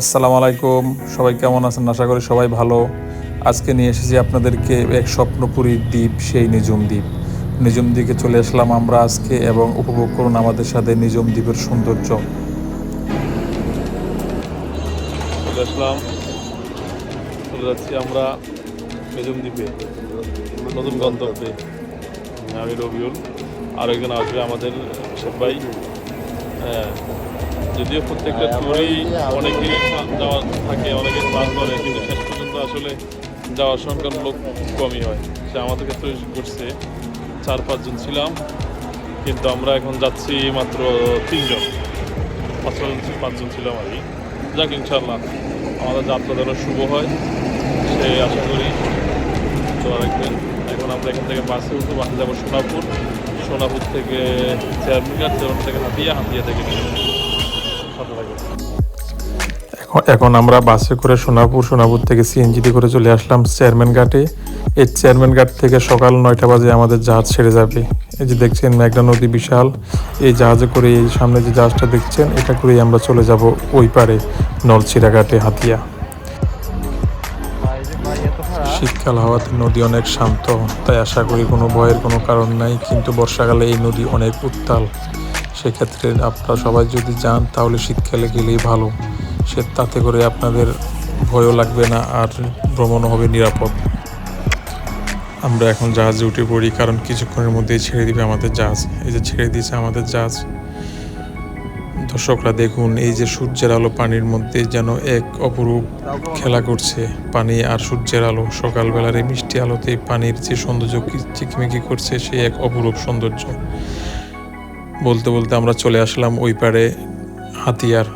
আসসালামু আলাইকুম। সবাই কেমন আছেন? আশা করি সবাই ভালো। আজকে নিয়ে এসেছি আপনাদেরকে এক স্বপ্নপুরীর দ্বীপ, সেই নিজুম দ্বীপ। নিজুম দ্বীপে চলে আসলাম আমরা আজকে এবং উপভোগ করুন আমাদের সাথে নিজুম দ্বীপের সৌন্দর্য। চলে আসলাম। চলে আমরা মেজুম দ্বীপে। নতুন গন্তব্যে। আমি রবিউল। আর একজন আসবে আমাদের সবাই হ্যাঁ। যদিও প্রত্যেকটা ট্যুরেই অনেকে যাওয়া থাকে, অনেকে পাস করে কিন্তু শেষ পর্যন্ত আসলে যাওয়ার সংখ্যার লোক কমই হয়। সে আমাদের ক্ষেত্রে ঘটছে, চার পাঁচজন ছিলাম, কিন্তু আমরা এখন যাচ্ছি মাত্র তিনজন। পাঁচ ছজন পাঁচজন ছিলাম আর কি যাক ইনশাল্লাহ আমাদের যাত্রা যেন শুভ হয় সে আশা করি। তো রাখবেন এখন আমরা এখান থেকে বাসে উঠবো বাসে যাব সোনাপুর। সোনাপুর থেকে চেয়ারম্যান চেয়ারম্যান থেকে হাতিয়া হাতিয়া থেকে এখন আমরা বাসে করে সোনাপুর সোনাপুর থেকে সিএনজিতে করে চলে আসলাম চেয়ারম্যান ঘাটে। এই চেয়ারম্যান ঘাট থেকে সকাল নয়টা বাজে আমাদের জাহাজ ছেড়ে যাবে। এই যে দেখছেন মেঘনা নদী বিশাল, এই জাহাজে করে এই সামনে যে জাহাজটা দেখছেন, এটা করেই আমরা চলে যাব ওই পারে নলছিরা ঘাটে, হাতিয়া। শীতকাল হওয়াতে নদী অনেক শান্ত, তাই আশা করি কোনো ভয়ের কোনো কারণ নাই, কিন্তু বর্ষাকালে এই নদী অনেক উত্তাল। সেক্ষেত্রে আপনারা সবাই যদি যান, তাহলে শীতকালে গেলেই ভালো। সে তাতে করে আপনাদের ভয়ও লাগবে না আর ভ্রমণও হবে নিরাপদ। আমরা এখন জাহাজে উঠে পড়ি, কারণ কিছুক্ষণের মধ্যেই ছেড়ে দিবে আমাদের জাহাজ। এই যে ছেড়ে দিয়েছে আমাদের জাহাজ। দর্শকরা দেখুন, এই যে সূর্যের আলো পানির মধ্যে যেন এক অপরূপ খেলা করছে। পানি আর সূর্যের আলো, সকালবেলার এই মিষ্টি আলোতে পানির যে সৌন্দর্য চিকিমিকি করছে, সেই এক অপরূপ সৌন্দর্য। বলতে বলতে আমরা চলে আসলাম ওই পারে হাতিয়ার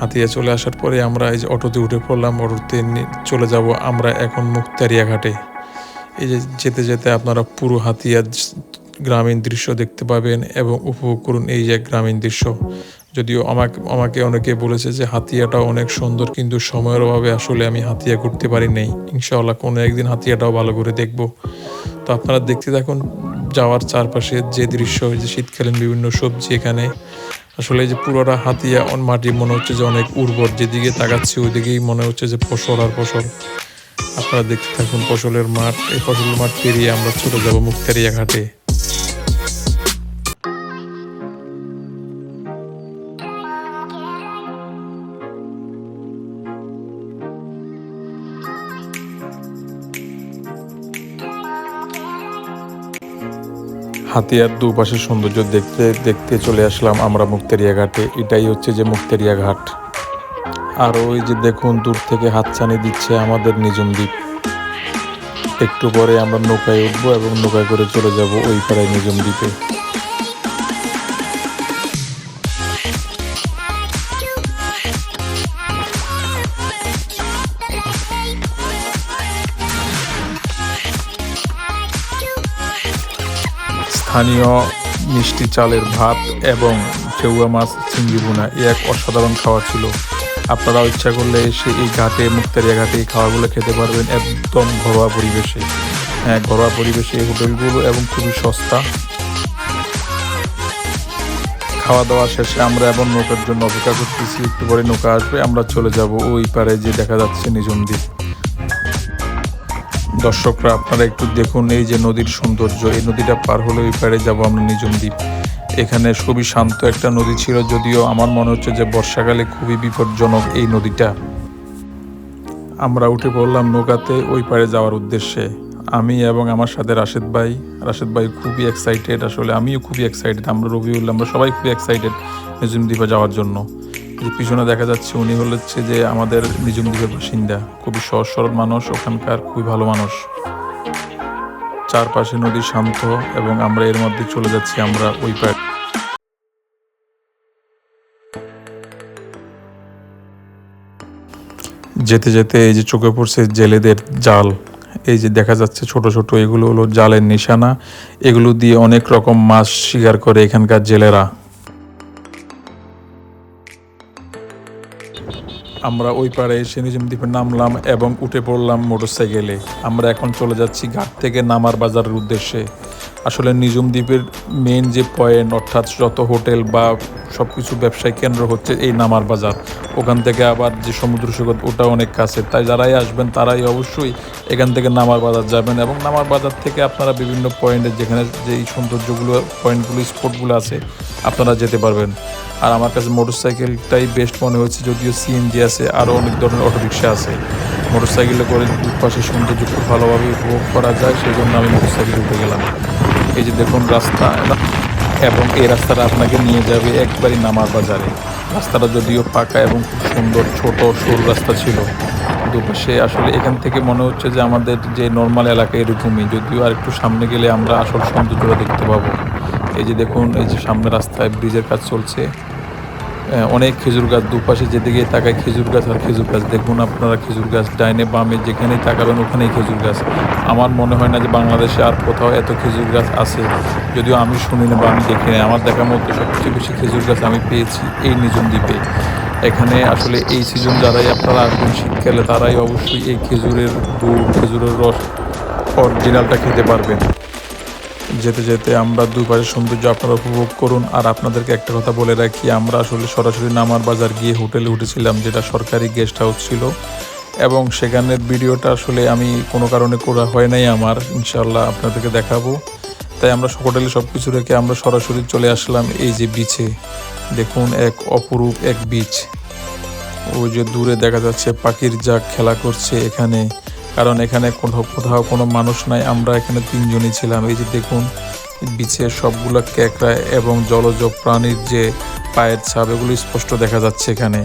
হাতিয়া চলে আসার পরে আমরা এই যে অটোতে উঠে পড়লাম, অটোতে চলে যাব আমরা এখন মুক্তারিয়া ঘাটে এই যে যেতে যেতে আপনারা পুরো হাতিয়ার জ- গ্রামীণ দৃশ্য দেখতে পাবেন এবং উপভোগ করুন এই যে গ্রামীণ দৃশ্য। যদিও আমাকে আমাকে অনেকে বলেছে যে হাতিয়াটা অনেক সুন্দর, কিন্তু সময়ের অভাবে আসলে আমি হাতিয়া ঘুরতে পারি নাই। ইনশাআল্লাহ কোনো একদিন হাতিয়াটাও ভালো করে দেখব। তো আপনারা দেখতে থাকুন, যাওয়ার চারপাশে যে দৃশ্য যে শীতকালীন বিভিন্ন সবজি এখানে আসলে এই যে পুরোটা হাতিয়া অন- মাটি, মনে হচ্ছে যে অনেক উর্বর। যেদিকে তাকাচ্ছি, ওইদিকেই মনে হচ্ছে যে ফসল আর ফসল। আপনারা দেখতে থাকুন ফসলের মাঠ। এই ফসলের মাঠ পেরিয়ে আমরা চলে যাব মুক্তারিয়া ঘাটে হাতিয়ার দুপাশের সৌন্দর্য দেখতে দেখতে চলে আসলাম আমরা মুক্তেরিয়া ঘাটে এটাই হচ্ছে যে মুক্তেরিয়া ঘাট আর ওই যে দেখুন, দূর থেকে হাতছানি দিচ্ছে আমাদের নিজম দ্বীপ। একটু পরে আমরা নৌকায় উঠবো এবং নৌকায় করে চলে যাব ওই পাড়ায় নিজম দ্বীপে। স্থানীয় মিষ্টি চালের ভাত এবং চেউয়া মাছ, চিংড়ি বোনা এ এক অসাধারণ খাওয়া ছিল। আপনারা ইচ্ছা করলে এসে এই ঘাটে, মুক্তারিয়া ঘাটে এই খাওয়াগুলো খেতে পারবেন একদম ঘরোয়া পরিবেশে। হ্যাঁ ঘরোয়া পরিবেশে এই হোটেলগুলো এবং খুবই সস্তা। খাওয়া দাওয়া শেষে আমরা এমন নৌকার জন্য অপেক্ষা করতেছি, একটু পরে নৌকা আসবে, আমরা চলে যাব ওই পারে যে দেখা যাচ্ছে নিজম দ্বীপ দর্শকরা, আপনারা একটু দেখুন এই যে নদীর সৌন্দর্য। এই নদীটা পার হলে ওই পারে যাব আমরা নিজম দ্বীপ। এখানে খুবই শান্ত একটা নদী ছিল, যদিও আমার মনে হচ্ছে যে বর্ষাকালে খুবই বিপজ্জনক এই নদীটা। আমরা উঠে পড়লাম নৌকাতে ওই পারে যাওয়ার উদ্দেশ্যে। আমি এবং আমার সাথে রাশেদ ভাই। রাশেদ ভাই খুবই এক্সাইটেড আসলে আমিও খুবই এক্সাইটেড আমরা রবিউল, আমরা সবাই খুবই এক্সাইটেড নিজুম দ্বীপে যাওয়ার জন্য। যে পিছনে দেখা যাচ্ছে উনি হচ্ছে যে আমাদের নিজুম দ্বীপের বাসিন্দা। খুবই সহজ, সরল মানুষ, ওখানকার খুবই ভালো মানুষ। চারপাশে নদী শান্ত এবং আমরা এর মধ্যে চলে যাচ্ছি আমরা ওই পাড়ে যেতে যেতে এই যে চোখে পড়ছে জেলেদের জাল, এই যে দেখা যাচ্ছে ছোট ছোট এগুলো হলো জালের নিশানা। এগুলো দিয়ে অনেক রকম মাছ শিকার করে এখানকার জেলেরা। আমরা ওই পাড়ে এসে নিজাম দ্বীপে নামলাম এবং উঠে পড়লাম মোটরসাইকেলে। আমরা এখন চলে যাচ্ছি ঘাট থেকে নামার বাজারের উদ্দেশ্যে। আসলে নিজম দ্বীপের মেন যে পয়েন্ট অর্থাৎ যত হোটেল বা সব কিছু ব্যবসায়িক কেন্দ্র হচ্ছে এই নামার বাজার। ওখান থেকে আবার যে সমুদ্র সৈকত, ওটা অনেক কাছে। তাই যারাই আসবেন, তারাই অবশ্যই এখান থেকে নামার বাজার যাবেন এবং নামার বাজার থেকে আপনারা বিভিন্ন পয়েন্টে যেখানে যে এই সৌন্দর্যগুলো পয়েন্টগুলো স্পটগুলো আছে, আপনারা যেতে পারবেন। আর আমার কাছে মোটরসাইকেলটাই বেস্ট মনে হচ্ছে, যদিও সিএনজি আছে আরও অনেক ধরনের অটোরিক্সা আছে। মোটরসাইকেলে করে দুপাশে সৌন্দর্য খুব ভালোভাবে উপভোগ করা যায় সেই জন্য আমি মোটরসাইকেল উঠে গেলাম। এই যে দেখুন রাস্তা, এবং এই রাস্তাটা আপনাকে নিয়ে যাবে একবারই নামার বাজারে। রাস্তাটা যদিও পাকা এবং খুব সুন্দর, ছোট, সরু রাস্তা ছিল। দুপাশে আসলে এখান থেকে মনে হচ্ছে যে আমাদের যে নর্মাল এলাকা এরকমই, যদিও আর একটু সামনে গেলে আমরা আসল সৌন্দর্যটা দেখতে পাবো। এই যে দেখুন, এই যে সামনে রাস্তায় ব্রিজের কাজ চলছে। অনেক খেজুর গাছ দুপাশে যেদিকে তাকায় খেজুর গাছ আর খেজুর গাছ। দেখুন আপনারা খেজুর গাছ, ডাইনে বামে যেখানেই তাকাবেন ওখানেই খেজুর গাছ। আমার মনে হয় না যে বাংলাদেশে আর কোথাও এত খেজুর গাছ আছে। যদিও আমি শুনি না বা আমি দেখি না। আমার দেখার মধ্যে সবচেয়ে বেশি খেজুর গাছ আমি পেয়েছি এই নিঝুম দ্বীপে। এখানে আসলে এই সিজন যারাই আপনারা আসবেন শীতকালে, তারাই অবশ্যই এই খেজুরের গুড় খেজুরের রস অরিজিনালটা খেতে পারবেন। যেতে যেতে আমরা দুপাশের সৌন্দর্য আপনারা উপভোগ করুন। আর আপনাদেরকে একটা কথা বলে রাখি, আমরা আসলে সরাসরি নামার বাজার গিয়ে হোটেলে উঠেছিলাম, যেটা সরকারি গেস্ট হাউস ছিল। এবং সেখানের ভিডিওটা আসলে আমি কোনো কারণে করা হয় নাই আমার ইনশাল্লাহ আপনাদেরকে দেখাবো। তাই আমরা হোটেলে সব কিছু রেখে আমরা সরাসরি চলে আসলাম এই যে বিচে দেখুন এক অপরূপ এক বিচ ওই যে দূরে দেখা যাচ্ছে পাখির যা খেলা করছে এখানে। কারণ এখানে কোথাও কোথাও কোনো মানুষ নাই, আমরা এখানে তিনজনই ছিলাম। এই যে দেখুন বিচে সবগুলো ক্যাকড়া এবং জলজ প্রাণীর যে পায়ের ছাপ, এগুলো স্পষ্ট দেখা যাচ্ছে এখানে।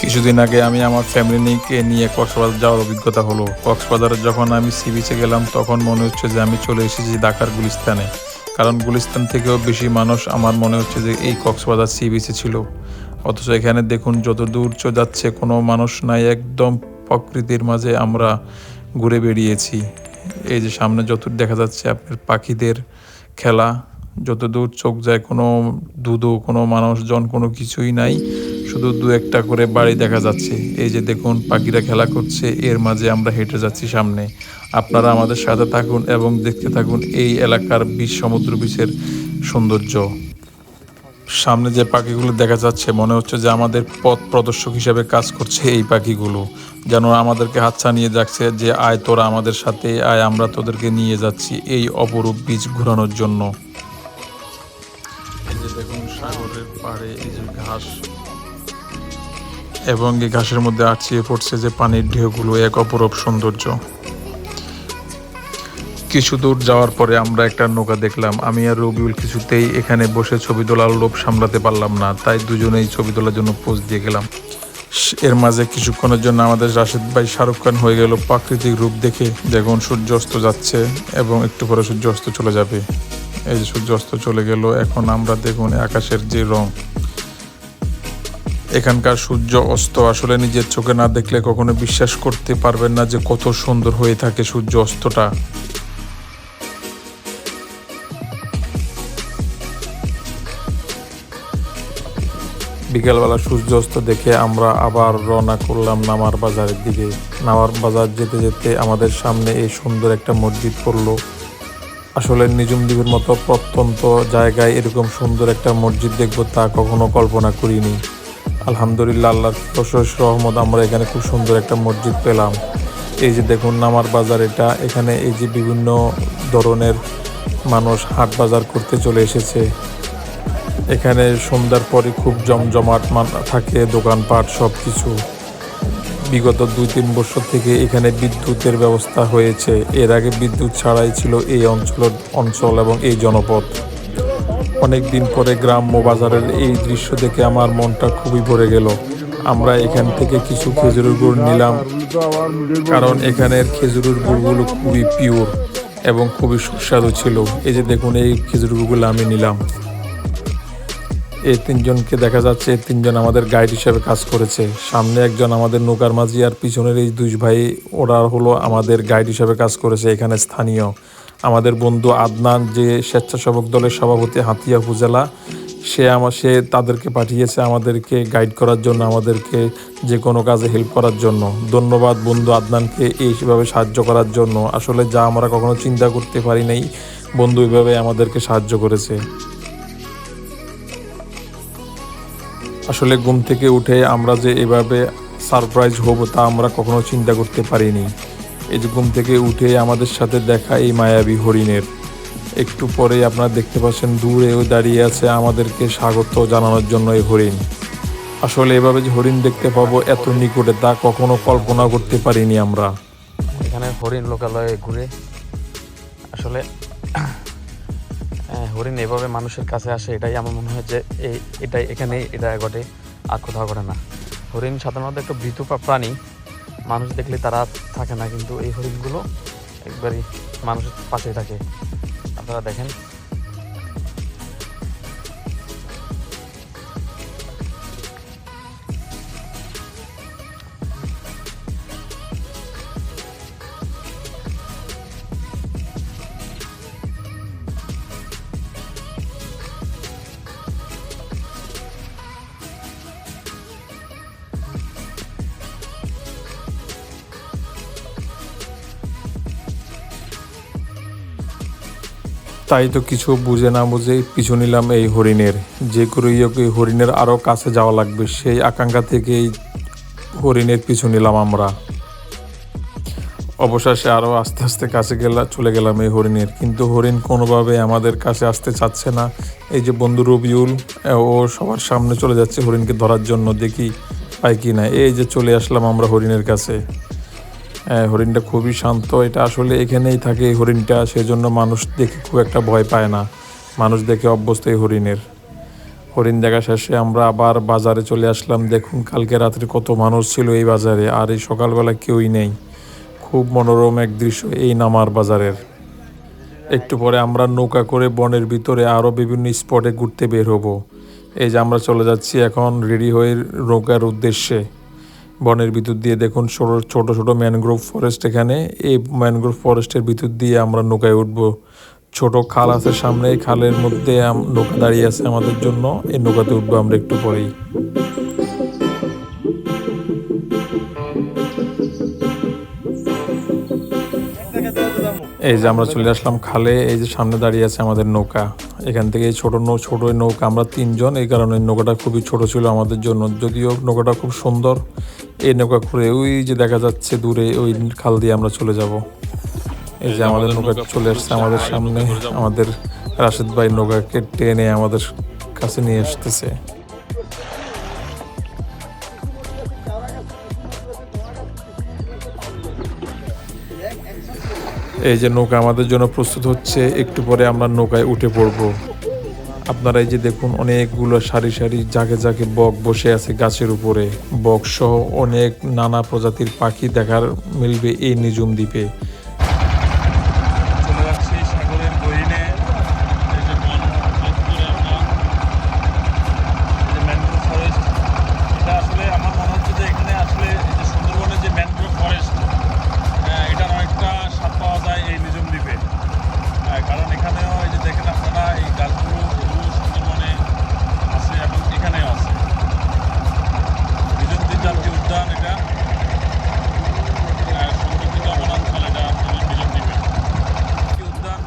কিছুদিন আগে আমি আমার ফ্যামিলিকে নিয়ে কক্সবাজার যাওয়ার অভিজ্ঞতা হলো। কক্সবাজারে যখন আমি সি বিচে গেলাম, তখন মনে হচ্ছে যে আমি চলে এসেছি ঢাকার গুলিস্তানে। কারণ গুলিস্তান থেকেও বেশি মানুষ আমার মনে হচ্ছে যে এই কক্সবাজার সি বিচে ছিল। অথচ এখানে দেখুন যত দূর চ যাচ্ছে কোনো মানুষ নাই, একদম প্রকৃতির মাঝে আমরা ঘুরে বেড়িয়েছি। এই যে সামনে যত দেখা যাচ্ছে আপনার পাখিদের খেলা যত দূর চোখ যায় কোনো দুধও কোনো মানুষজন, কোনো কিছুই নাই, শুধু দু একটা করে বাড়ি দেখা যাচ্ছে। এই যে দেখুন, পাখিরা খেলা করছে, এর মাঝে আমরা হেঁটে যাচ্ছি সামনে। আপনারা আমাদের সাথে থাকুন এবং দেখতে থাকুন এই এলাকার বিচ সমুদ্র বিচের সৌন্দর্য। সামনে যে পাখিগুলো দেখা যাচ্ছে, মনে হচ্ছে যে আমাদের পথ প্রদর্শক হিসেবে কাজ করছে এই পাখিগুলো। যেন আমাদেরকে হাতছা নিয়ে যাচ্ছে যে, আয় তোরা আমাদের সাথে, আয় আমরা তোদেরকে নিয়ে যাচ্ছি এই অপরূপ বীজ ঘোরানোর জন্য। সাগরের পাড়ে এই যে ঘাস, এবং এই ঘাসের মধ্যে আটছিয়ে পড়ছে যে পানির ঢেউগুলো, এক অপরূপ সৌন্দর্য। কিছু দূর যাওয়ার পরে আমরা একটা নৌকা দেখলাম। আমি আর রবিউল কিছুতেই এখানে বসে ছবি তোলার লোভ সামলাতে পারলাম না, তাই দুজনেই ছবি তোলার জন্য পোজ দিয়ে গেলাম। এর মাঝে কিছুক্ষণের জন্য আমাদের রাশেদ ভাই শাহরুখ খান হয়ে গেল প্রাকৃতিক রূপ দেখে। দেখুন সূর্য অস্ত যাচ্ছে এবং একটু পরে সূর্য অস্ত চলে যাবে। এই যে সূর্য অস্ত চলে গেল, এখন আমরা দেখুন আকাশের যে রং। এখানকার সূর্য অস্ত আসলে নিজের চোখে না দেখলে কখনো বিশ্বাস করতে পারবেন না যে কত সুন্দর হয়ে থাকে সূর্য অস্তটা বিকেলবেলা সূর্য অস্ত দেখে আমরা আবার রওনা করলাম নামার বাজারের দিকে। নামার বাজার যেতে যেতে আমাদের সামনে এই সুন্দর একটা মসজিদ পড়ল। আসলে নিজুম দ্বীপের মতো প্রত্যন্ত জায়গায় এরকম সুন্দর একটা মসজিদ দেখব তা কখনো কল্পনা করিনি। আলহামদুলিল্লাহ, আল্লাহর অশেষ রহমত, আমরা এখানে খুব সুন্দর একটা মসজিদ পেলাম। এই যে দেখুন, নামার বাজার এটা। এখানে এই যে বিভিন্ন ধরনের মানুষ হাট বাজার করতে চলে এসেছে। এখানে সন্ধ্যার পরে খুব জমজমাট থাকে, দোকানপাট সব কিছু বিগত দুই তিন বছর থেকে এখানে বিদ্যুতের ব্যবস্থা হয়েছে। এর আগে বিদ্যুৎ ছাড়াই ছিল এই অঞ্চল অঞ্চল এবং এই জনপদ। অনেক দিন পরে গ্রাম্য বাজারের এই দৃশ্য দেখে আমার মনটা খুবই ভরে গেল। আমরা এখান থেকে কিছু খেজুরের গুড় নিলাম, কারণ এখানের খেজুরের গুড়গুলো খুবই পিওর এবং খুবই সুস্বাদু ছিল। এই যে দেখুন, এই খেজুর গুড়গুলো আমি নিলাম। এই তিনজনকে দেখা যাচ্ছে, এই তিনজন আমাদের গাইড হিসেবে কাজ করেছে। সামনে একজন আমাদের নৌকার মাঝি আর পিছনের এই দুই ভাই, ওরা হলো আমাদের গাইড হিসেবে কাজ করেছে এখানে স্থানীয়। আমাদের বন্ধু আদনান, যে স্বেচ্ছাসেবক দলের সভাপতি হাতিয়া উপজেলা, সে আমার সে তাদেরকে পাঠিয়েছে আমাদেরকে গাইড করার জন্য, আমাদেরকে যে কোনো কাজে হেল্প করার জন্য। ধন্যবাদ বন্ধু আদনানকে এইভাবে সাহায্য করার জন্য। আসলে যা আমরা কখনো চিন্তা করতে পারি নাই, বন্ধু এভাবে আমাদেরকে সাহায্য করেছে। আসলে ঘুম থেকে উঠে আমরা যে এভাবে সারপ্রাইজ হব তা আমরা কখনো চিন্তা করতে পারিনি। এই যে ঘুম থেকে উঠে আমাদের সাথে দেখা এই মায়াবী হরিণের। একটু পরেই আপনারা দেখতে পাচ্ছেন দূরে ওই দাঁড়িয়ে আছে আমাদেরকে স্বাগত জানানোর জন্য এই হরিণ। আসলে এভাবে যে হরিণ দেখতে পাবো এত নিকটে তা কখনো কল্পনা করতে পারিনি আমরা। এখানে হরিণ লোকালয়ে ঘুরে। আসলে হরিণ এভাবে মানুষের কাছে আসে, এটাই আমার মনে হয় যে এই এটাই এখানে এটা ঘটে, আর কোথাও ঘটে না। হরিণ সাধারণত একটা ভীতু প্রাণী, মানুষ দেখলে তারা থাকে না, কিন্তু এই হরিণগুলো একবারই মানুষের পাশে থাকে। আপনারা দেখেন তাই তো কিছু বুঝে না বুঝে পিছু নিলাম এই হরিণের। যে করেই হোক এই হরিণের আরও কাছে যাওয়া লাগবে, সেই আকাঙ্ক্ষা থেকেই হরিণের পিছু নিলাম আমরা। অবশেষে আরও আস্তে আস্তে কাছে গেলা, চলে গেলাম এই হরিণের। কিন্তু হরিণ কোনোভাবে আমাদের কাছে আসতে চাচ্ছে না। এই যে বন্ধু রবিউল, ও সবার সামনে চলে যাচ্ছে হরিণকে ধরার জন্য। দেখি পাই কি না। এই যে চলে আসলাম আমরা হরিণের কাছে। হরিণটা খুবই শান্ত। এটা আসলে এখানেই থাকে এই হরিণটা, সেজন্য মানুষ দেখে খুব একটা ভয় পায় না। মানুষ দেখে অভ্যস্ত এই হরিণের। হরিণ দেখা শেষে আমরা আবার বাজারে চলে আসলাম। দেখুন, কালকে রাত্রে কত মানুষ ছিল এই বাজারে, আর এই সকালবেলা কেউই নেই। খুব মনোরম এক দৃশ্য এই নামার বাজারের। একটু পরে আমরা নৌকা করে বনের ভিতরে আরও বিভিন্ন স্পটে ঘুরতে বের হব। এই যে আমরা চলে যাচ্ছি এখন রেডি হয়ে নৌকার উদ্দেশ্যে। বনের ভিতর দিয়ে দেখুন, ছোট ছোট ম্যানগ্রোভ ফরেস্ট এখানে। এই ম্যানগ্রোভ ফরেস্টের ভিতর দিয়ে আমরা নৌকায় উঠব। ছোট খাল আছে সামনে, খালের মধ্যে নৌকা দাঁড়িয়ে আছে আমাদের জন্য। এই নৌকাতে উঠবো আমরা একটু পরেই। এই যে আমরা চলে আসলাম খালে, এই যে সামনে দাঁড়িয়ে আছে আমাদের নৌকা। এখান থেকে এই ছোট নৌ, ছোট নৌকা, আমরা তিনজন, এই কারণে নৌকাটা খুবই ছোট ছিল আমাদের জন্য। যদিও নৌকাটা খুব সুন্দর, এই নৌকা করে ওই যে দেখা যাচ্ছে দূরে ওই খাল দিয়ে আমরা চলে যাব। এই যে আমাদের নৌকা চলে আসছে আমাদের সামনে, আমাদের রাশেদ ভাই নৌকাকে টেনে আমাদের কাছে নিয়ে আসতেছে। এই যে নৌকা আমাদের জন্য প্রস্তুত হচ্ছে, একটু পরে আমরা নৌকায় উঠে পড়ব। আপনারা এই যে দেখুন, অনেকগুলো সারি সারি জাগে জাগে বক বসে আছে গাছের উপরে। বক সহ অনেক নানা প্রজাতির পাখি দেখার মিলবে এই নিজুম দ্বীপে চলে যাচ্ছি সাগরের গহীনে এই যে বন পথ ধরে আমরা এই যে ম্যানগ্রোভ ফরেস্ট এটা আসলে আমার মনে হচ্ছে যে এখানে আসলে এই যে সুন্দরবনের যে ম্যানগ্রোভ ফরেস্ট এটার অনেকটা স্বাদ পাওয়া যায় এই নিজম দ্বীপে আহ, কারণ এখানেও এই যে দেখেন আপনারা এই গাছগুলো এগুলো সুন্দরবনে আছে এবং এখানেও আছে নিজম দ্বীপ জাতীয় উদ্যান এটা আহ, সংরক্ষিত বনাঞ্চল এটা আমাদের নিজম দ্বীপে জাতীয় উদ্যান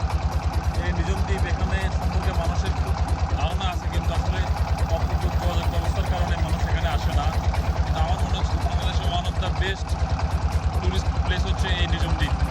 এই নিজম দ্বীপ এখানে সম্পর্কে মানুষের খুব ধারণা আছে কিন্তু আসলে অপ্রতুল যোগাযোগ ব্যবস্থার কারণে মানুষ এখানে আসে না কিন্তু আমার মনে হচ্ছে বাংলাদেশে one of the best tourist place হচ্ছে এই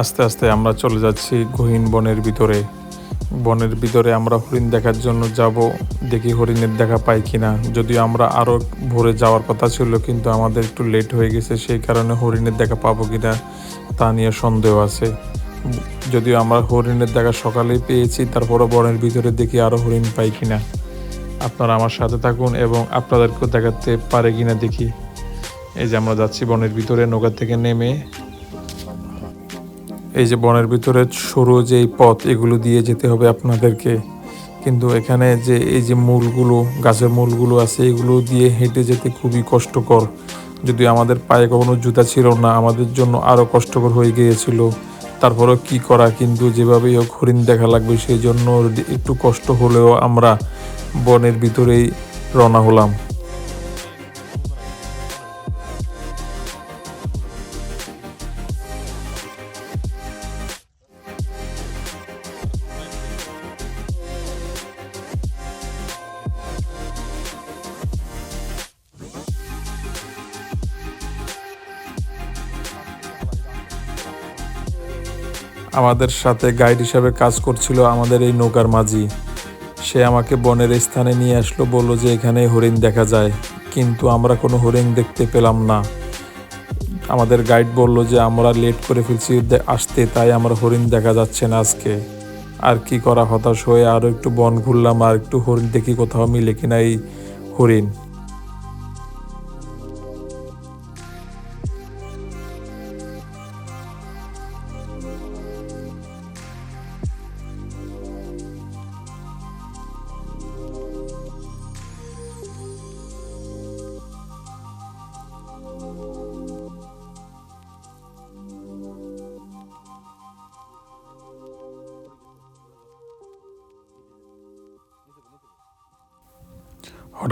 আস্তে আস্তে আমরা চলে যাচ্ছি গহীন বনের ভিতরে। বনের ভিতরে আমরা হরিণ দেখার জন্য যাব। দেখি হরিণের দেখা পাই কি না যদিও আমরা আরও ভোরে যাওয়ার কথা ছিল, কিন্তু আমাদের একটু লেট হয়ে গেছে, সেই কারণে হরিণের দেখা পাবো কি না তা নিয়ে সন্দেহ আছে। যদিও আমরা হরিণের দেখা সকালেই পেয়েছি, তারপরও বনের ভিতরে দেখি আরও হরিণ পাই কি না আপনারা আমার সাথে থাকুন এবং আপনাদেরকেও দেখাতে পারে কিনা দেখি। এই যে আমরা যাচ্ছি বনের ভিতরে, নৌকা থেকে নেমে এই যে বনের ভিতরে সরু যে পথ, এগুলো দিয়ে যেতে হবে আপনাদেরকে। কিন্তু এখানে যে এই যে মূলগুলো, গাছের মূলগুলো আছে, এগুলো দিয়ে হেঁটে যেতে খুবই কষ্টকর। যদি আমাদের পায়ে কখনো জুতা ছিল না, আমাদের জন্য আরও কষ্টকর হয়ে গিয়েছিল। তারপরেও কি করা, কিন্তু যেভাবেই হোক হরিণ দেখা লাগবে, সেই জন্য একটু কষ্ট হলেও আমরা বনের ভিতরেই রওনা হলাম। আমাদের সাথে গাইড হিসাবে কাজ করছিল আমাদের এই নৌকার মাঝি। সে আমাকে বনের স্থানে নিয়ে আসলো, বলল যে এখানে হরিণ দেখা যায়, কিন্তু আমরা কোনো হরিণ দেখতে পেলাম না। আমাদের গাইড বলল যে আমরা লেট করে ফেলছি আসতে, তাই আমরা হরিণ দেখা যাচ্ছে না আজকে। আর কি করা হতাশ হয়ে আরও একটু বন ঘুরলাম, আর একটু হরিণ দেখি কোথাও মিলে কিনা এই হরিণ।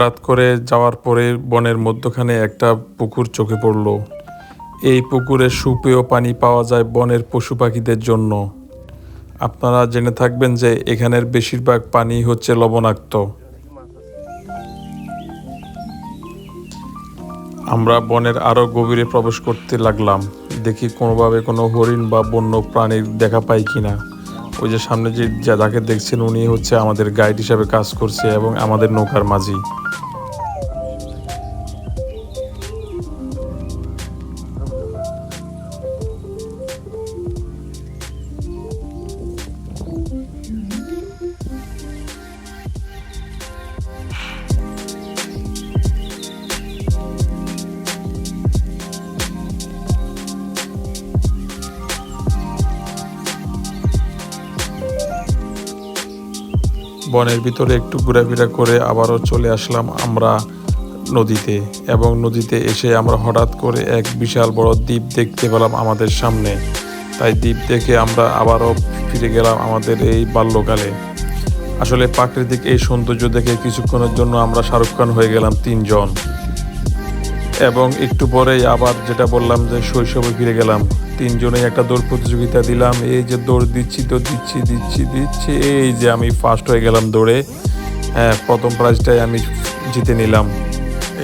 হঠাৎ করে যাওয়ার পরে বনের মধ্যখানে একটা পুকুর চোখে পড়ল। এই পুকুরে সুপেয় পানি পাওয়া যায় বনের পশু পাখিদের জন্য। আপনারা জেনে থাকবেন যে এখানের বেশিরভাগ পানি হচ্ছে লবণাক্ত। আমরা বনের আরও গভীরে প্রবেশ করতে লাগলাম। দেখি কোনোভাবে কোনো হরিণ বা বন্য প্রাণীর দেখা পাই কিনা। ওই যে সামনে যা- যাকে দেখছেন উনি হচ্ছে আমাদের গাইড হিসাবে কাজ করছে এবং আমাদের নৌকার মাঝি। বনের ভিতরে একটু ঘোরাফেরা করে আবারও চলে আসলাম আমরা নদীতে। এবং নদীতে এসে আমরা হঠাৎ করে এক বিশাল বড় দ্বীপ দেখতে পেলাম আমাদের সামনে। তাই দ্বীপ দেখে আমরা আবারও ফিরে গেলাম আমাদের এই বাল্যকালে। আসলে প্রাকৃতিক এই সৌন্দর্য দেখে কিছুক্ষণের জন্য আমরা শাহরুখ খান হয়ে গেলাম তিনজন। এবং একটু পরেই আবার যেটা বললাম যে শৈশবে ফিরে গেলাম। তিনজনেই একটা দৌড় প্রতিযোগিতা দিলাম। এই যে দৌড় দিচ্ছি তো দিচ্ছি দিচ্ছি দিচ্ছি। এই যে আমি ফার্স্ট হয়ে গেলাম দৌড়ে। হ্যাঁ প্রথম প্রাইজটাই আমি জিতে নিলাম।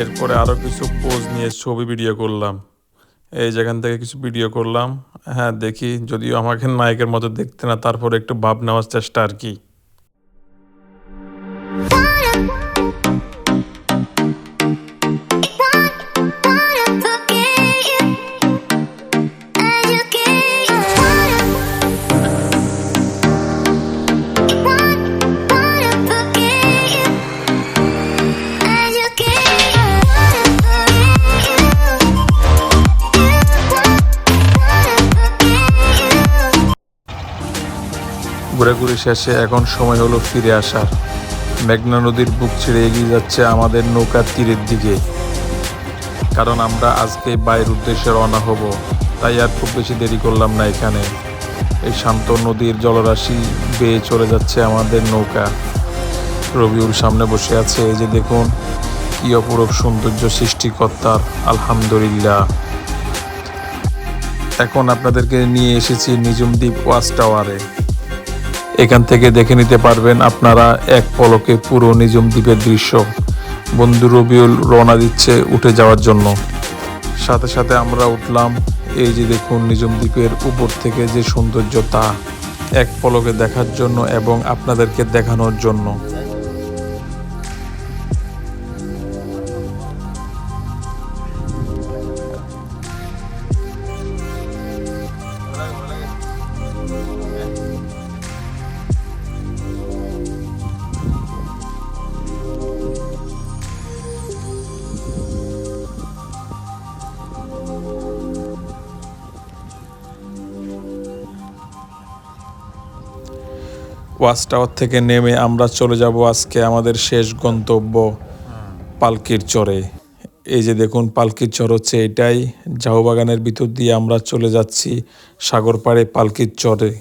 এরপরে আরও কিছু পোজ নিয়ে ছবি ভিডিও করলাম। এই যেখান থেকে কিছু ভিডিও করলাম। হ্যাঁ দেখি, যদিও আমাকে নায়কের মতো দেখতে না, তারপরে একটু ভাব নেওয়ার চেষ্টা আর কি। ঘোরাঘুরি শেষে এখন সময় হলো ফিরে আসার। মেঘনা নদীর বুক ছেড়ে এগিয়ে যাচ্ছে আমাদের নৌকার তীরের দিকে। কারণ আমরা আজকে বাইরের উদ্দেশ্যে রওনা হব, তাই আর খুব বেশি দেরি করলাম না এখানে। এই শান্ত নদীর জলরাশি বেয়ে চলে যাচ্ছে আমাদের নৌকা। রবিউল সামনে বসে আছে, এই যে দেখুন, কি অপরূপ সৌন্দর্য সৃষ্টিকর্তার, আলহামদুলিল্লাহ। এখন আপনাদেরকে নিয়ে এসেছি নিজুম দ্বীপ ওয়াচ টাওয়ারে। এখান থেকে দেখে নিতে পারবেন আপনারা এক পলকে পুরো নিজম দ্বীপের দৃশ্য। বন্ধু রবিউল রওনা দিচ্ছে উঠে যাওয়ার জন্য। সাথে সাথে আমরা উঠলাম, এই যে দেখুন নিজম দ্বীপের উপর থেকে যে সৌন্দর্য তা এক পলকে দেখার জন্য এবং আপনাদেরকে দেখানোর জন্য। ওয়াচ টাওয়ার থেকে নেমে আমরা চলে যাব আজকে আমাদের শেষ গন্তব্য পালকির চরে। এই যে দেখুন, পালকির চর হচ্ছে এটাই। ঝাউবাগানের ভিতর দিয়ে আমরা চলে যাচ্ছি সাগর পাড়ে পালকির চরে।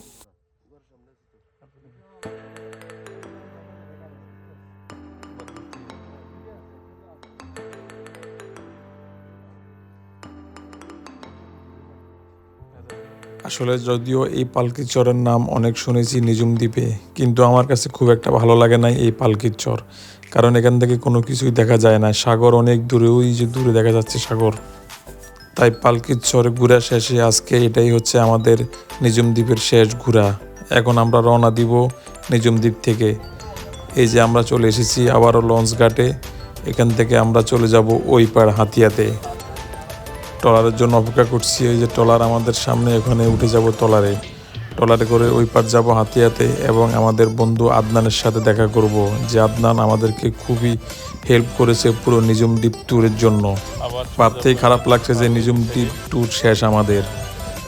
আসলে যদিও এই পালকির চরের নাম অনেক শুনেছি নিজুম দ্বীপে, কিন্তু আমার কাছে খুব একটা ভালো লাগে না এই পালকির চর। কারণ এখান থেকে কোনো কিছুই দেখা যায় না। সাগর অনেক দূরে, ওই যে দূরে দেখা যাচ্ছে সাগর। তাই পালকির চরে ঘুরা শেষে আজকে এটাই হচ্ছে আমাদের নিজুম দ্বীপের শেষ ঘোরা। এখন আমরা রওনা দিব নিজুম দ্বীপ থেকে। এই যে আমরা চলে এসেছি আবারও লঞ্চ ঘাটে এখান থেকে আমরা চলে যাব ওই পাড় হাতিয়াতে। ট্রলারের জন্য অপেক্ষা করছি। এই যে ট্রলার আমাদের সামনে এখানে উঠে যাব ট্রলারে। ট্রলারে করে ওই পার যাব হাতিয়াতে এবং আমাদের বন্ধু আদনানের সাথে দেখা করব। যে আদনান আমাদেরকে খুবই হেল্প করেছে পুরো নিজুম দ্বীপ ট্যুরের জন্য। ভাবতেই খারাপ লাগছে যে নিজুম দ্বীপ ট্যুর শেষ আমাদের।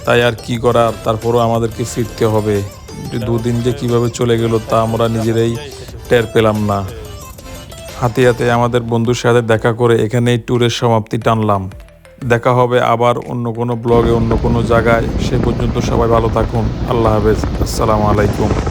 তাই আর কি করার তারপরও আমাদেরকে ফিরতে হবে। দুদিন যে কীভাবে চলে গেল তা আমরা নিজেরাই টের পেলাম না। হাতে হাতে আমাদের বন্ধুর সাথে দেখা করে এখানেই ট্যুরের সমাপ্তি টানলাম। দেখা হবে আবার অন্য কোনো ব্লগে, অন্য কোনো জায়গায়। সে পর্যন্ত সবাই ভালো থাকুন। আল্লাহ হাফেজ। আসসালামু আলাইকুম।